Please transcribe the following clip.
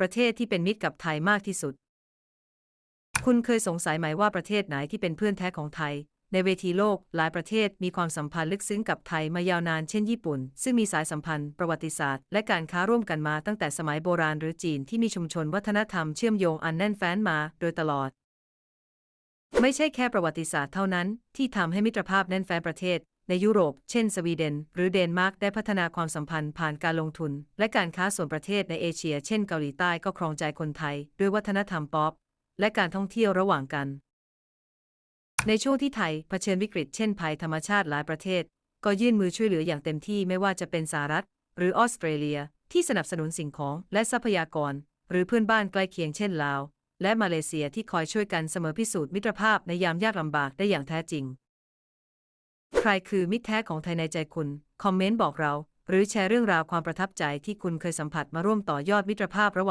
ประเทศที่เป็นมิตรกับไทยมากที่สุด คุณเคยสงสัยไหมว่าประเทศไหนที่เป็นเพื่อนแท้ของไทย ในเวทีโลก หลายประเทศมีความสัมพันธ์ลึกซึ้งกับไทยมายาวนานเช่นญี่ปุ่น ซึ่งมีสายสัมพันธ์ประวัติศาสตร์ และการค้าร่วมกันมาตั้งแต่สมัยโบราณหรือจีนที่มีชุมชนวัฒนธรรมเชื่อมโยงอันแน่นแฟ้นมาโดยตลอดไม่ใช่แค่ประวัติศาสตร์เท่านั้น ที่ทำให้มิตรภาพแน่นแฟ้นประเทศ ในยุโรป เช่น สวีเดน หรือเดนมาร์กได้พัฒนาความสัมพันธ์ผ่านการลงทุน และการค้าส่วนประเทศในเอเชีย เช่นเกาหลีใต้ก็ครองใจคนไทย ด้วยวัฒนธรรมป๊อปและการท่องเที่ยวระหว่างกัน ในช่วงที่ไทยเผชิญวิกฤตเช่นภัยธรรมชาติหลายประเทศ ก็ยื่นมือช่วยเหลืออย่างเต็มที่ไม่ว่าจะเป็นสหรัฐ หรือออสเตรเลีย ที่สนับสนุนสิ่งของและทรัพยากร หรือเพื่อนบ้านใกล้เคียงเช่นลาว และมาเลเซียที่คอยช่วยกันเสมอพิสูจน์มิตรภาพในยามยากลำบากได้อย่างแท้จริง รคือมิตรแท้ของไทยในใจคุณ คอมเมนต์บอกเรา หรือแชร์เรื่องราวความประทับใจที่คุณเคยสัมผัสมาร่วมต่อยอดมิตรภาพระหว่าง